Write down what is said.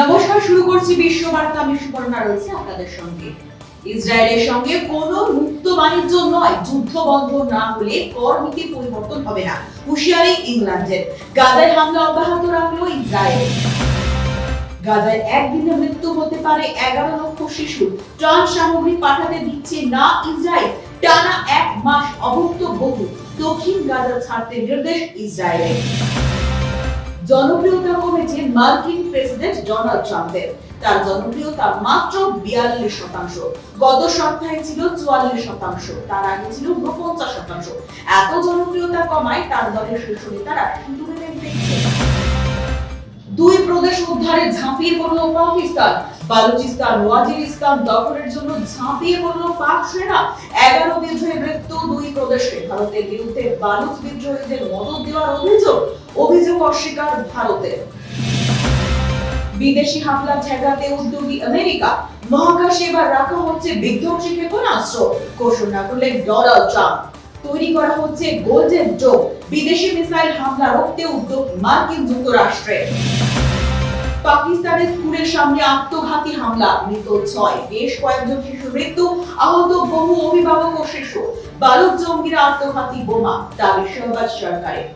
নমস্কার, শুরু করছি বিশ্ব বার্তা আমি সুপর্ণা রয়েছে আপনাদের সঙ্গে। ইসরায়েলের সঙ্গে কোনো মুক্ত বাণিজ্য নয়। যুদ্ধ বন্ধ না হলে কর পরিবর্তন হবে না। হুঁশিয়ারি ইংল্যান্ডের। গাজায় হামলা অব্যাহত রাখল ইসরায়েল। গাজায় একদিনে মৃত্যু হতে পারে এগারো লক্ষ শিশু। ত্রাণ সামগ্রী পাঠাতে দিচ্ছে না ইসরায়েল। টানা এক মাস অভুক্ত বহু। দক্ষিণ গাজা ছাড়তে নির্দেশ ইসরায়েলের। জনপ্রিয়তা কমেছে মার্কিন প্রেসিডেন্ট ডোনাল্ড ট্রাম্পের। তার জনপ্রিয়তা মাত্র বিয়াল্লিশ শতাংশ। গত সপ্তাহে ছিল চুয়াল্লিশ শতাংশ। তার আগে ছিল উনপঞ্চাশ শতাংশ। এত জনপ্রিয়তা কমায় তার দলের শীর্ষ নেতারা সিঁদুরে দুই প্রদেশ উদ্ধারে ঝাঁপিয়ে পড়ল পাকিস্তান। বালুচিস্তান, ওয়াজিরিস্তান দখলের জন্য ঝাঁপিয়ে পড়ল পাক সেনা। এগারো বিদ্রোহে মৃত্যু দুই প্রদেশে। ভারতের বিরুদ্ধে বালুচ বিদ্রোহীদের মদত দেওয়ার অভিযোগ অভিযোগ অস্বীকার ভারতের। বিদেশি হামলা ঠেকাতে উদ্যোগী আমেরিকা, মহাকাশে এবার রাখা হচ্ছে বিধ্বংসী ক্ষেপণাস্ত্র। ঘোষণা করলেন ডোনাল্ড ট্রাম্প। তৈরি করা হচ্ছে গোল্ডেন ডোম। বিদেশি মিসাইল হামলা রুখতে উদ্যোগ মার্কিন যুক্তরাষ্ট্রের পাকিস্তানের স্কুলের সামনে আত্মঘাতী হামলা, মৃত ছয়। বেশ কয়েকজন শিশু মৃত্যু, আহত বহু অভিভাবক ও শিশু। বালক জঙ্গিরা আত্মঘাতী বোমা, দাবি সহবাজ সরকারের।